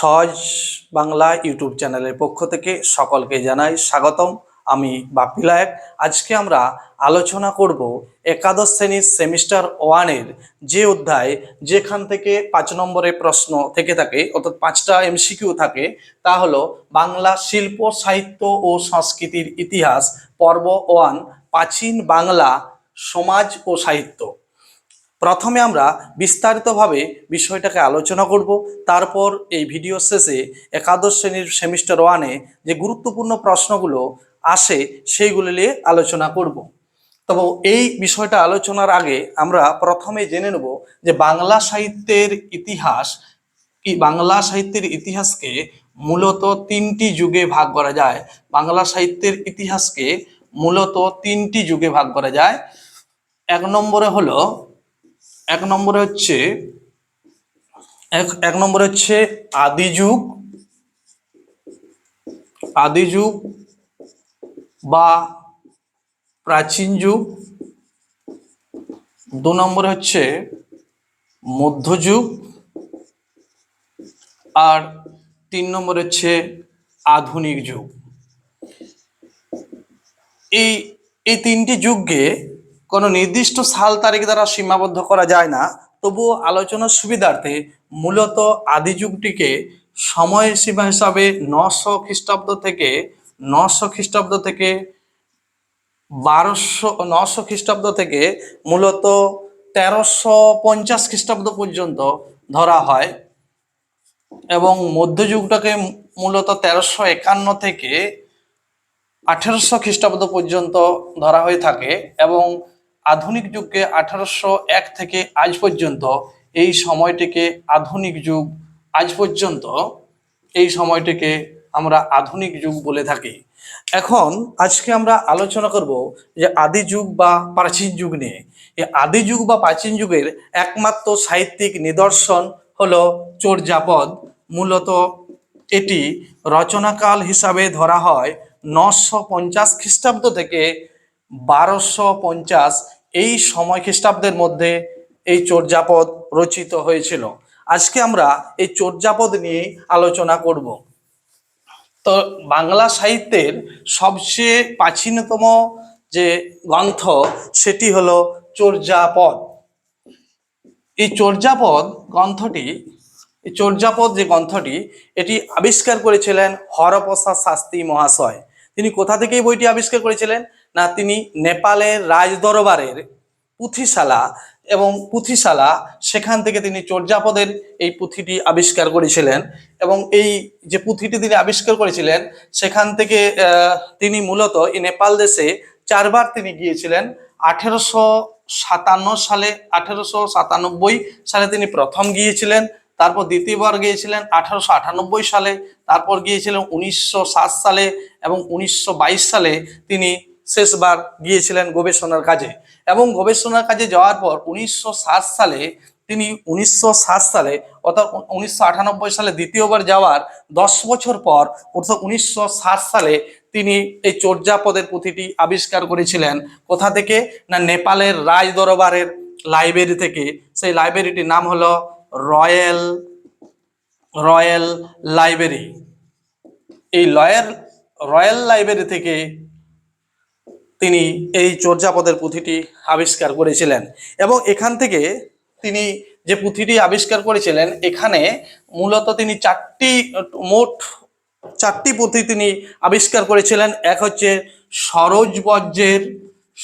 সহজ বাংলা ইউটিউব চ্যানেলের পক্ষ থেকে সকলকে জানাই স্বাগতম। আমি বাপি লায়ক। আজকে আমরা আলোচনা করব একাদশ শ্রেণির সেমিস্টার ওয়ানের যে অধ্যায়, যেখান থেকে পাঁচ নম্বরের প্রশ্ন থেকে থাকে, অর্থাৎ পাঁচটা এমসিকিউ থাকে, তা হলো বাংলা শিল্প, সাহিত্য ও সংস্কৃতির ইতিহাস, পর্ব ওয়ান, প্রাচীন বাংলা, সমাজ ও সাহিত্য। প্রথমে আমরা বিস্তারিতভাবে বিষয়টাকে আলোচনা করব। তারপর এই ভিডিও শেষে একাদশ শ্রেণির সেমিস্টার ওয়ানে যে গুরুত্বপূর্ণ প্রশ্নগুলো আসে সেইগুলো নিয়ে আলোচনা করব। তবে এই বিষয়টা আলোচনার আগে আমরা প্রথমে জেনে নেব যে বাংলা সাহিত্যের ইতিহাস, কি বাংলা সাহিত্যের ইতিহাসকে মূলত তিনটি যুগে ভাগ করা যায়। বাংলা সাহিত্যের ইতিহাসকে মূলত তিনটি যুগে ভাগ করা যায়। এক নম্বরে হলো এক নম্বরে হচ্ছে, এক এক নম্বরে হচ্ছে আদি যুগ। আদি যুগ বা প্রাচীন যুগ। দু নম্বরে হচ্ছে মধ্যযুগ আর তিন নম্বর হচ্ছে আধুনিক যুগ। এই এই তিনটি যুগকে কোনো নির্দিষ্ট সাল তারিখ দ্বারা সীমাবদ্ধ করা যায় না। তবুও আলোচনার সুবিধার্থে মূলত আদি যুগটিকে সময়সীমা হিসাবে নশো খ্রিস্টাব্দ থেকে নশো খ্রিস্টাব্দ থেকে বারোশো, নশো খ্রিস্টাব্দ থেকে মূলত তেরোশো পঞ্চাশ খ্রিস্টাব্দ পর্যন্ত ধরা হয় এবং মধ্যযুগটাকে মূলত তেরোশো একান্ন থেকে আঠেরোশো খ্রিস্টাব্দ পর্যন্ত ধরা হয়ে থাকে এবং আধুনিক যুগকে আঠারোশো এক থেকে আজ পর্যন্ত, এই সময়টিকে আধুনিক যুগ আজ পর্যন্ত, এই সময়টিকে আমরা আধুনিক যুগ বলে থাকি। এখন আজকে আমরা আলোচনা করব যে আদি যুগ বা প্রাচীন যুগ নিয়ে। এই আদি যুগ বা প্রাচীন যুগের একমাত্র সাহিত্যিক নিদর্শন হলো চোরজাপদ। মূলত এটি রচনাকাল হিসাবে ধরা হয় নশো পঞ্চাশ খ্রিস্টাব্দ থেকে বারোশো পঞ্চাশ এই সময় খ্রিস্টাব্দের মধ্যে এই চর্যাপদ রচিত হয়েছিল। আজকে আমরা এই চর্যাপদ নিয়ে আলোচনা করব। তো বাংলা সাহিত্যের সবচেয়ে প্রাচীনতম যে গ্রন্থ, সেটি হলো চর্যাপদ এই চর্যাপদ গ্রন্থটি, এই চর্যাপদ যে গ্রন্থটি, এটি আবিষ্কার করেছিলেন হরপ্রসাদ শাস্ত্রী মহাশয়। তিনি কোথা থেকে বইটি আবিষ্কার করেছিলেন? না, তিনি নেপালের রাজদরবারের পুঁথিশালা এবং পুঁথিশালা, সেখান থেকে তিনি চর্যাপদের এই পুঁথিটি আবিষ্কার করেছিলেন এবং এই যে পুঁথিটি তিনি আবিষ্কার করেছিলেন, সেখান থেকে তিনি মূলত এই নেপাল দেশে চারবার তিনি গিয়েছিলেন। আঠেরোশো সাতান্ন সালে, আঠেরোশো সাতানব্বই সালে তিনি প্রথম গিয়েছিলেন, তারপর দ্বিতীয়বার গিয়েছিলেন, আঠারোশো আটানব্বই সালে, তারপর গিয়েছিলেন, উনিশশো সাত সালে এবং উনিশশো বাইশ সালে তিনি শেষবার গিয়েছিলেন গবেষণার কাজে এবং গবেষণার কাজে যাওয়ার পর উনিশশো সাত সালে, তিনি উনিশশো সাত সালে অর্থাৎ উনিশশো আটানব্বই সালে দ্বিতীয়বার যাওয়ার দশ বছর পর অর্থাৎ উনিশশো সাত সালে তিনি এই চর্যাপদের পুঁথিটি আবিষ্কার করেছিলেন। কোথা থেকে? না, নেপালের রাজ দরবারের লাইব্রেরি থেকে। সেই লাইব্রেরিটির নাম হলো রয়্যাল রয়্যাল লাইব্রেরি। এই লয়ার, রয়্যাল লাইব্রেরি থেকে তিনি এই চর্যাপদের পুঁথিটি আবিষ্কার করেছিলেন এবং এখান থেকে তিনি যে পুঁথিটি আবিষ্কার করেছিলেন, এখানে মূলত তিনি চারটি, মোট চারটি পুঁথি তিনি আবিষ্কার করেছিলেন। এক হচ্ছে সরোজ বজ্রের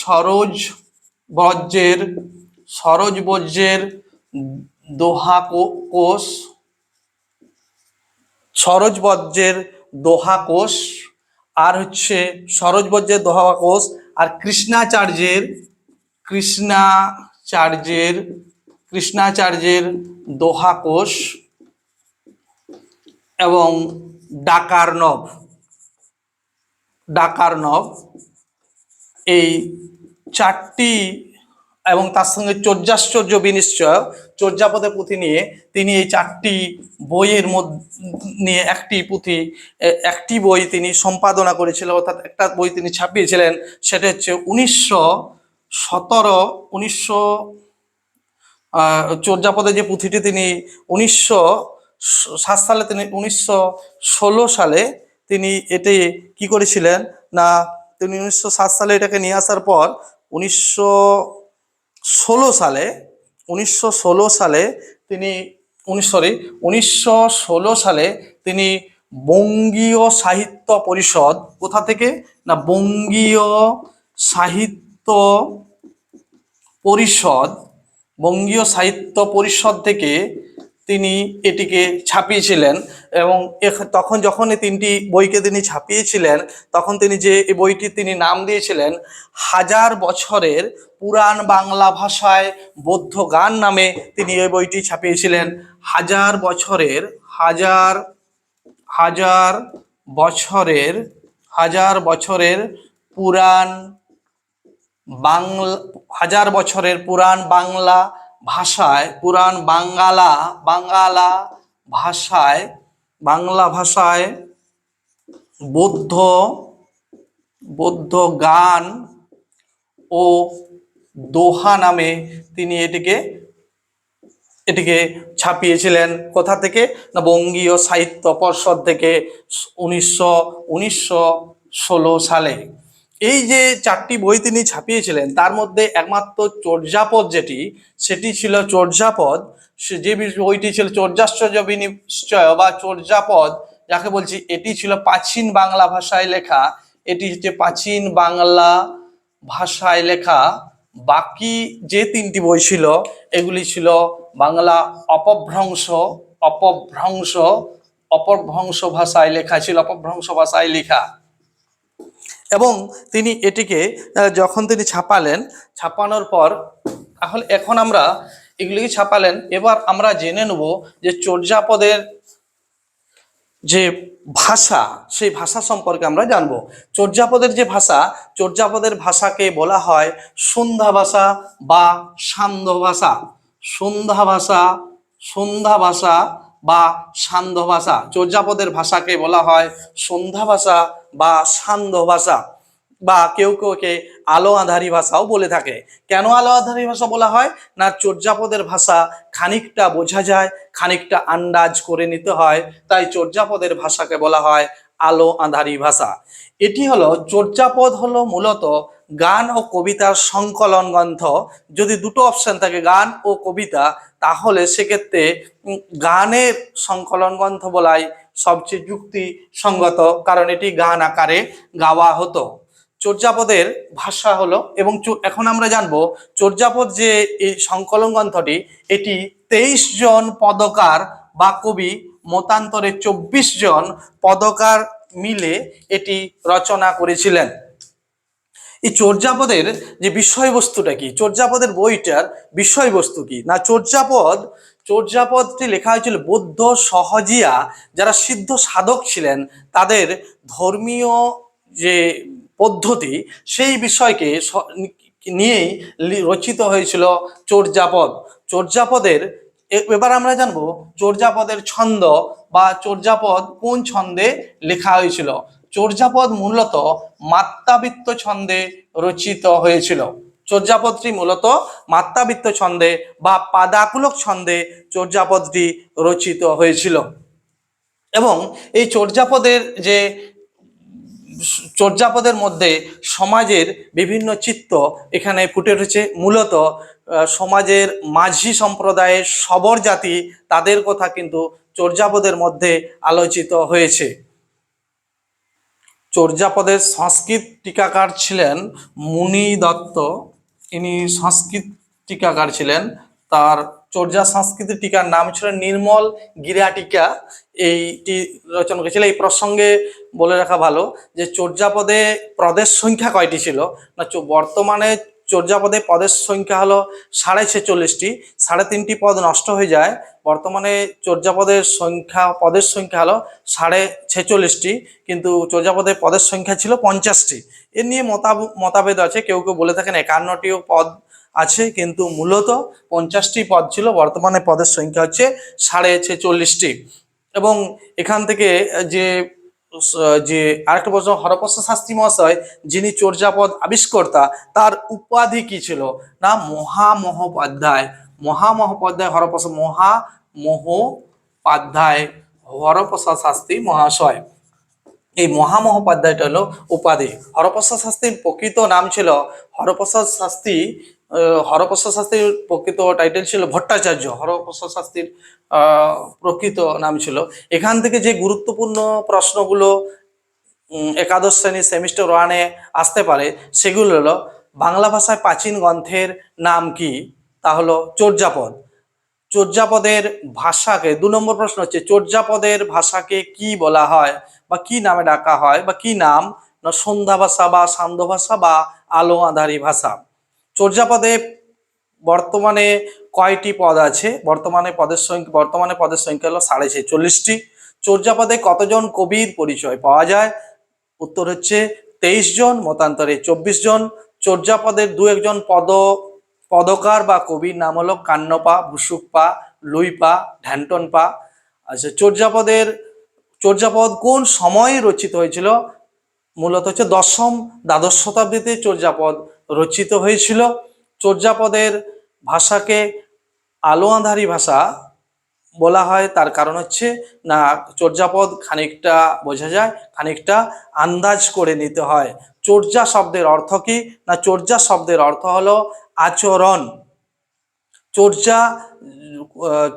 সরোজ বজ্রের সরোজ বজ্রের দোহা কোষ, সরোজ বজ্রের দোহা কোষ আর হচ্ছে সরোজবজ্রের দোহাওয়া দোহা কোষ আর কৃষ্ণাচার্যের কৃষ্ণাচার্যের কৃষ্ণাচার্যের দোহা কোষ এবং ডাকারনব ডাকারনব এই চারটি এবং তার সঙ্গে চর্যাশ্চর্য বিনিশ্চয় চর্যাপদের পুঁথি নিয়ে তিনি এই চারটি বইয়ের মধ্যে, নিয়ে একটি পুঁথি একটি বই তিনি সম্পাদনা করেছিলেন, অর্থাৎ একটা বই তিনি ছাপিয়েছিলেন, সেটা হচ্ছে উনিশশো সতেরো, উনিশশো চর্যাপদে যে পুঁথিটি তিনি উনিশশো সাত সালে তিনি, উনিশশো ষোলো সালে তিনি এটি কি করেছিলেন? না, তিনি উনিশশো সাত সালে এটাকে নিয়ে আসার পর উনিশশো ষোলো সালে, উনিশশো ষোলো সালে তিনি উনিশ সরি উনিশশো ষোলো সালে তিনি বঙ্গীয় সাহিত্য পরিষদ কোথা থেকে? না, বঙ্গীয় সাহিত্য পরিষদ, বঙ্গীয় সাহিত্য পরিষদ থেকে তিনি এটিকে ছাপিয়েছিলেন এবং তখন যখন এই তিনটি বইকে তিনি ছাপিয়েছিলেন, তখন তিনি যে এই বইটি তিনি নাম দিয়েছিলেন, হাজার বছরের পুরাণ বাংলা ভাষায় বৌদ্ধ গান নামে তিনি এই বইটি ছাপিয়েছিলেন। হাজার বছরের, হাজার হাজার বছরের হাজার বছরের পুরাণ বাংলা, হাজার বছরের পুরাণ বাংলা ভাষায় পুরাণ বাঙ্গালা বাঙ্গালা ভাষায়, বাংলা ভাষায় বৌদ্ধ বৌদ্ধ গান ও দোহা নামে তিনি এটিকে এটিকে ছাপিয়েছিলেন। কোথা থেকে? না, বঙ্গীয় সাহিত্য পর্ষদ থেকে উনিশশো উনিশশো ষোলো সালে। এই যে চারটি বই তিনি ছাপিয়েছিলেন, তার মধ্যে একমাত্র চর্যাপদ যেটি, সেটি ছিল চর্যাপদ। যে বইটি ছিল চর্যাশ্চর্য বিনিশ্চয় বা চর্যাপদ, যাকে বলছি, এটি ছিল প্রাচীন বাংলা ভাষায় লেখা। এটি হচ্ছে প্রাচীন বাংলা ভাষায় লেখা। বাকি যে তিনটি বই ছিল, এগুলি ছিল বাংলা অপভ্রংশ অপভ্রংশ অপভ্রংশ ভাষায় লেখা ছিল, অপভ্রংশ ভাষায় লেখা। এবং তিনি এটিকে যখন তিনি ছাপালেন, ছাপানোর পর, তাহলে এখন আমরা এগুলিকে ছাপালেন। এবার আমরা জেনে নেব যে চর্যাপদের যে ভাষা, সেই ভাষা সম্পর্কে আমরা জানব। চর্যাপদের যে ভাষা, চর্যাপদের ভাষাকে বলা হয় সন্ধ্যা ভাষা বা সান্ধ্য ভাষা। সন্ধ্যা ভাষা সন্ধ্যা ভাষা বা সান্ধ্য ভাষা। চর্যাপদের ভাষাকে বলা হয় সন্ধ্যা ভাষা বা সান্ধ্য ভাষা বা কেউ কেউ কে আলো আধারী ভাষাও বলে থাকে। কেন আলো আধারী ভাষা বলা হয়? না, চর্যাপদের ভাষা খানিকটা বোঝা যায়, খানিকটা আন্দাজ করে নিতে হয়, তাই চর্যাপদের ভাষাকে বলা হয় আলো আধারী ভাষা। এটি হলো, চর্যাপদ হলো মূলত গান ও কবিতার সংকলন গ্রন্থ। যদি দুটো অপশন থাকে, গান ও কবিতা, তাহলে সেক্ষেত্রে গানের সংকলন গ্রন্থ বলাই সবচেয়ে যুক্তিসঙ্গত, কারণ এটি গান আকারে গাওয়া হতো। চর্যাপদের ভাষা হলো এবং এখন আমরা জানব চর্যাপদ যে এই সংকলন গ্রন্থটি, এটি তেইশ জন পদকার বা কবি মতান্তরে চব্বিশ জন পদকার মিলে এটি রচনা করেছিলেন। এই চর্যাপদের যে বিষয়বস্তুটা কি? চর্যাপদের বইটার বিষয়বস্তু কি? না, চর্যাপদ চর্যাপদটি লেখা হয়েছিল বৌদ্ধ সহজিয়া। যারা সিদ্ধ সাধক ছিলেন, তাদের ধর্মীয় যে পদ্ধতি, সেই বিষয়কে নিয়েই রচিত হয়েছিল চর্যাপদ। চর্যাপদের এবার আমরা জানব চর্যাপদের ছন্দ বা চর্যাপদ কোন ছন্দে লেখা হয়েছিল। চর্যাপদ মূলত মাত্রাবৃত্ত ছন্দে রচিত হয়েছিল। চর্যাপদটি মূলত মাত্রাবৃত্ত ছন্দে বা পাদাকুলক ছন্দে চর্যাপদটি রচিত হয়েছিল। এবং এই চর্যাপদের যে চর্যাপদের মধ্যে সমাজের বিভিন্ন চিত্ত এখানে ফুটে উঠেছে। মূলত সমাজের মাঝি সম্প্রদায়ের সবর জাতি তাদের কথা কিন্তু চর্যাপদের মধ্যে আলোচিত হয়েছে। চর্যাপদের সংস্কৃত টিকাকার ছিলেন মুনি দত্ত। ইনি সংস্কৃত টিকাকার ছিলেন। তার চর্যা সংস্কৃতি টিকার নাম ছিল নির্মল গিরা টিকা এইটি রচনা করেছিল। এই প্রসঙ্গে বলে রাখা ভালো যে চর্যাপদে প্রদেশ সংখ্যা কয়টি ছিল? না বর্তমানে চর্যাপদে পদের সংখ্যা হলো সাড়ে ছেচল্লিশটি, সাড়ে তিনটি পদ নষ্ট হয়ে যায়। বর্তমানে চর্যাপদের সংখ্যা, পদের সংখ্যা হলো সাড়ে ছেচল্লিশটি, কিন্তু চর্যাপদের পদের সংখ্যা ছিল পঞ্চাশটি। এ নিয়ে মতাভেদ আছে, কেউ কেউ বলে থাকেন একান্নটিও পদ আছে, কিন্তু মূলত পঞ্চাশটি পদ ছিল, বর্তমানে পদের সংখ্যা হচ্ছে সাড়ে ছেচল্লিশটি। এবং এখান থেকে যে যে আরেকটা প্রশ্ন হরপ্রসাদ শাস্ত্রী মহাশয়, যিনি চর্যাপদ আবিষ্কর্তা, তার উপাধি কি ছিল? না, মহামহোপাধ্যায়। মহামহোপাধ্যায় হরপ্রসাদ মহা মহামহোপাধ্যায় হরপ্রসাদ শাস্ত্রী মহাশয়। এই মহামহোপাধ্যায়টা হলো উপাধি। হরপ্রসাদ শাস্ত্রীর প্রকৃত নাম ছিল হরপ্রসাদ শাস্ত্রী হরপ্রসাদ শাস্ত্রীর প্রকৃত টাইটেল ছিল ভট্টাচার্য। হরপ্রসাদ শাস্ত্রীর প্রকৃত নাম ছিল। এখান থেকে যে গুরুত্বপূর্ণ প্রশ্নগুলো একাদশ শ্রেণির সেমিস্টার ওয়ানে আসতে পারে, সেগুলো হলো, বাংলা ভাষায় প্রাচীন গ্রন্থের নাম কি? তা হলো চর্যাপদ চর্যাপদের ভাষাকে, দু নম্বর প্রশ্ন হচ্ছে চর্যাপদের ভাষাকে কি বলা হয়? বা কি নামে ডাকা হয়? বা কি নাম? না সন্ধ্যা ভাষা বা সান্ধ্য ভাষা বা আলো আধারী ভাষা? চর্যাপদে বর্তমানে কয়টি পদ আছে? বর্তমানে পদের সংখ্যা, বর্তমানে পদের সংখ্যা হলো সাড়ে ছেচল্লিশটি। চর্যাপদে কতজন কবির পরিচয় পাওয়া যায়? উত্তর হচ্ছে তেইশ জন, মতান্তরে চব্বিশ জন। চর্যাপদের দু একজন পদ, পদকার বা কবির নাম হলো কান্নপা বুসুকপা লুইপা, ঢ্যান্টনপা। আচ্ছা চর্যাপদের, চর্যাপদ কোন সময়ে রচিত হয়েছিল? মূলত হচ্ছে দশম, দ্বাদশ শতাব্দীতে চর্যাপদ রচিত হয়েছিল। চর্যাপদের ভাষাকে আলো আঁধারি ভাষা বলা হয়, তার কারণ হচ্ছে, না, চর্যাপদ খানিকটা বোঝা যায়, খানিকটা আন্দাজ করে নিতে হয়। চর্যা শব্দের অর্থ কি? না, চর্যা শব্দের অর্থ হলো আচরণ। চর্যা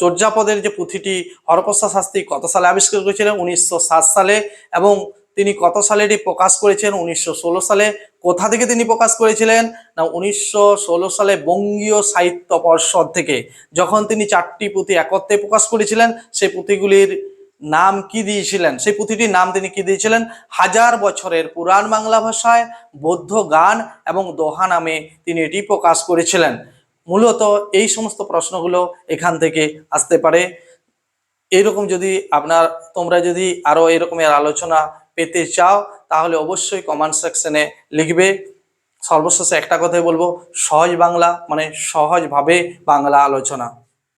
চর্যাপদের যে পুঁথিটি হরপ্রসাদ শাস্ত্রী কত সালে আবিষ্কার করেছিলেন? উনিশশো সাত সালে এবং তিনি কত সালে এটি প্রকাশ করেছেন? উনিশশো ষোলো সালে। কোথা থেকে তিনি প্রকাশ করেছিলেন? না, উনিশশো ষোলো সালে বঙ্গীয় সাহিত্য পর্ষদ থেকে। যখন তিনি চারটি পুঁথি একত্রে প্রকাশ করেছিলেন, সেই পুঁথিগুলির নাম কি দিয়েছিলেন? সেই পুঁথিটির নাম তিনি কি দিয়েছিলেন? হাজার বছরের পুরাণ বাংলা ভাষায় বৌদ্ধ গান এবং দোহা নামে তিনি এটি প্রকাশ করেছিলেন। মূলত এই সমস্ত প্রশ্নগুলো এখান থেকে আসতে পারে। এরকম যদি আপনার, তোমরা যদি আরও এরকমের আলোচনা পেতে চাও, তাহলে অবশ্যই কমেন্ট সেকশনে লিখবে। সর্বশেষে একটা কথাই বলব, সহজ বাংলা মানে সহজভাবে বাংলা আলোচনা।